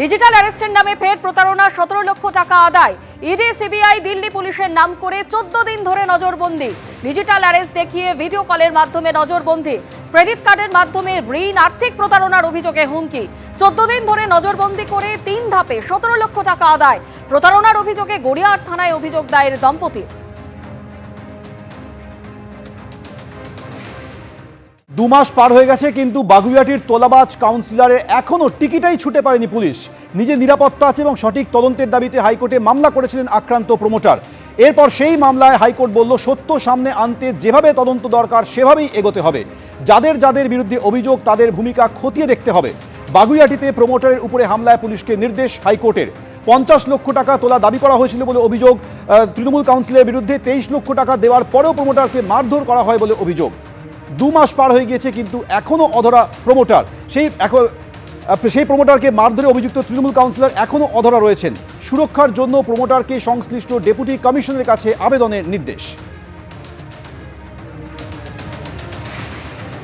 Digital অ্যারেস্টের নামে ফের প্রতারণা, সতেরো লক্ষ টাকা আদায়। ইডি সিবিআই দিল্লি পুলিশের নাম করে চোদ্দ দিন ধরে নজরবন্দি। ডিজিটাল অ্যারেস্ট দেখিয়ে ভিডিও কলের মাধ্যমে নজরবন্দি। ক্রেডিট কার্ডের মাধ্যমে ঋণ, আর্থিক প্রতারণার অভিযোগে হুমকি। চোদ্দ দিন ধরে নজরবন্দি করে তিন ধাপে সতেরো লক্ষ টাকা আদায়। প্রতারণার অভিযোগে গড়িয়াহাট থানায় অভিযোগ দায়ের দম্পতির দু মাস পার হয়ে গেছে, কিন্তু বাগুইয়াটির তোলাবাজ কাউন্সিলরে এখনও টিকিটাই ছুটে পারেনি পুলিশ। নিজে নিরাপত্তা আছে এবং সঠিক তদন্তের দাবিতে হাইকোর্টে মামলা করেছিলেন আক্রান্ত প্রমোটার। এরপর সেই মামলায় হাইকোর্ট বলল, সত্য সামনে আনতে যেভাবে তদন্ত দরকার, সেভাবেই এগোতে হবে। যাদের যাদের বিরুদ্ধে অভিযোগ, তাদের ভূমিকা খতিয়ে দেখতে হবে। বাগুইয়াটিতে প্রমোটারের উপরে হামলায় পুলিশকে নির্দেশ হাইকোর্টের। পঞ্চাশ লক্ষ টাকা তোলা দাবি করা হয়েছিল বলে অভিযোগ তৃণমূল কাউন্সিলের বিরুদ্ধে। তেইশ লক্ষ টাকা দেওয়ার পরেও প্রমোটারকে মারধর করা হয় বলে অভিযোগ। দু মাস পার হয়ে গিয়েছে কিন্তু এখনও অধরা প্রমোটার সেই এখন সেই প্রমোটারকে মারধরে অভিযুক্ত তৃণমূল কাউন্সিলর এখনও অধরা রয়েছেন। সুরক্ষার জন্য প্রমোটারকে সংশ্লিষ্ট ডেপুটি কমিশনের কাছে আবেদনের নির্দেশ।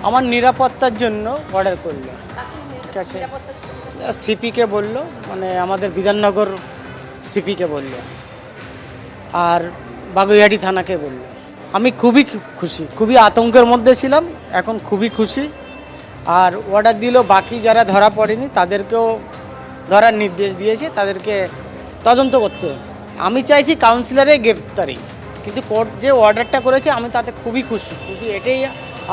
আমার নিরাপত্তার জন্য অর্ডার করল। ঠিক আছে? সিপিকে বলল মানে আমাদের বিধাননগর সিপিকে বলল। আর বাগুইহাটি থানাকে বলল। আমি খুবই খুশি, খুবই আতঙ্কের মধ্যে ছিলাম, এখন খুবই খুশি। আর অর্ডার দিল বাকি যারা ধরা পড়েনি, তাদেরকেও ধরার নির্দেশ দিয়েছে, তাদেরকে তদন্ত করতে আমি চাইছি কাউন্সিলরের গ্রেপ্তারি, কিন্তু কোর্ট যে অর্ডারটা করেছে, আমি তাতে খুবই খুশি, খুবই এটাই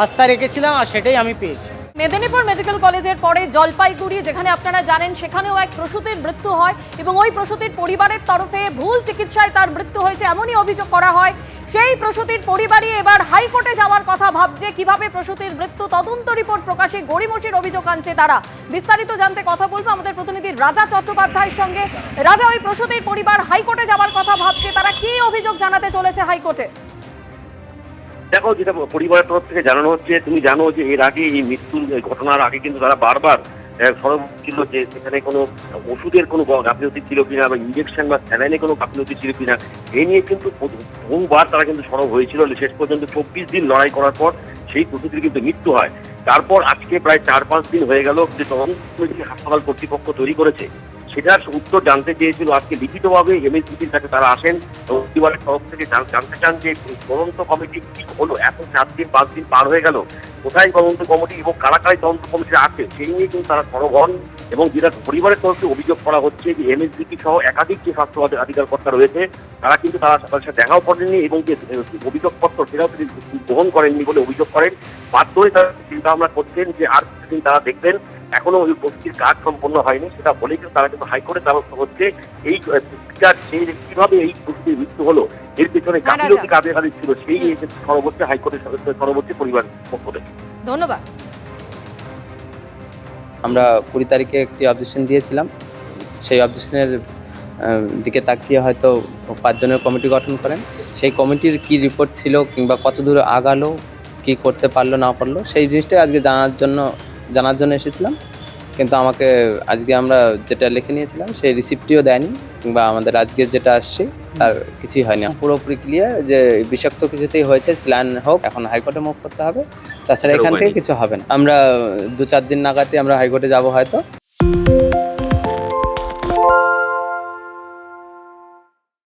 আস্থা রেখেছিলাম আর সেটাই আমি পেয়েছি। মেদিনীপুর মেডিকেল কলেজের পরে জলপাইগুড়ি, যেখানে আপনারা জানেন সেখানেও এক প্রসূতির মৃত্যু হয় এবং ওই প্রসূতির পরিবারের তরফে ভুল চিকিৎসায় তার মৃত্যু হয়েছে এমনই অভিযোগ করা হয়। সেই প্রসূতির পরিবারই এবার হাইকোর্টে যাওয়ার কথা ভাবছে। কীভাবে প্রসূতির মৃত্যু? তদন্ত রিপোর্ট প্রকাশে গড়িমসির অভিযোগ আনছে তারা। বিস্তারিত জানতে কথা বলব আমাদের প্রতিনিধি রাজা চট্টোপাধ্যায়ের সঙ্গে। রাজা, ওই প্রসূতির পরিবার হাইকোর্টে যাওয়ার কথা ভাবছে। তারা কি অভিযোগ জানাতে চলেছে হাইকোর্টে? দেখো, যেটা পরিবারের তরফ থেকে জানানো হচ্ছে, তুমি জানো যে এর আগে এই মৃত্যুর ঘটনার আগে কিন্তু তারা বারবার সরব ছিল যে সেখানে কোনো ওষুধের কোনো গাফিলতি ছিল কিনা বা ইঞ্জেকশন বা স্যালাইনে কোনো গাফিলতি ছিল কিনা এই নিয়ে কিন্তু বহু- বহুবার তারা কিন্তু সরব হয়েছিল। শেষ পর্যন্ত চব্বিশ দিন লড়াই করার পর সেই প্রসূতির কিন্তু মৃত্যু হয়। তারপর আজকে প্রায় চার পাঁচ দিন হয়ে গেল যে তদন্ত হাসপাতাল কর্তৃপক্ষ তৈরি করেছে সেটার উত্তর জানতে চেয়েছিল আজকে লিখিতভাবে এমএসডিপির কাছে তারা আসেন এবং তরফ থেকে জান- জানতে চান যে তদন্ত কমিটি কি হলো? এত চার দিন, পাঁচ দিন পার হয়ে গেল। কোথায় তদন্ত কমিটি এবং কারা কারাই তদন্ত কমিটি আছে সেই নিয়ে কিন্তু তারা হন এবং যেটা পরিবারের তরফে অভিযোগ করা হচ্ছে যে এমএসডিপি সহ একাধিক যে স্বাস্থ্য আধিকারকর্তা রয়েছে, তারা কিন্তু তারা তাদের সাথে দেখাও করেননি এবং যে অভিযোগপত্র সেটাও তিনি গ্রহণ করেননি বলে অভিযোগ করেন। বাধ্য হয়ে তারা চিন্তা ভাবনা করছেন যে আর কিছুদিন তারা দেখবেন এখনও ওই প্রস্তুতির কাজ সম্পন্ন হয়নি সেটা বলেই কিন্তু তারা কিন্তু হাইকোর্টে দ্বারস্থ হচ্ছে। এই বিচার সেই যে কীভাবে এই প্রস্তুতির মৃত্যু হলো এর পেছনে হ্যাঁ। গাফিলতি কাদের কাদের ছিল সেই সর্বোচ্চ হাইকোর্টের সর্বোচ্চ পরিবার পক্ষ থেকে। ধন্যবাদ। আমরা কুড়ি তারিখে একটি অবজেকশন দিয়েছিলাম। সেই অবজেকশনের দিকে তাকিয়ে হয়তো পাঁচজনের কমিটি গঠন করেন। সেই কমিটির কি রিপোর্ট ছিল কিংবা কত দূর আগালো কি করতে পারল না পারল সেই জিনিসটাই আজকে জানার জন্য জানার জন্য এসেছিলাম। কিন্তু আমাকে আজকে আমরা যেটা লিখে নিয়েছিলাম সেই রিসিপ্টটিও দেয়নি কিংবা আমাদের আজকে যেটা আসছে তার কিছুই হয়নি। পুরোপুরি ক্লিয়ার যে বিষাক্ত কিছুতেই হয়েছে স্ল্যান হোক এখন হাইকোর্টে মুখ করতে হবে। তাছাড়া এখান থেকে কিছু হবে না। আমরা দু চার দিন নাগাদে আমরা হাইকোর্টে যাব হয়তো।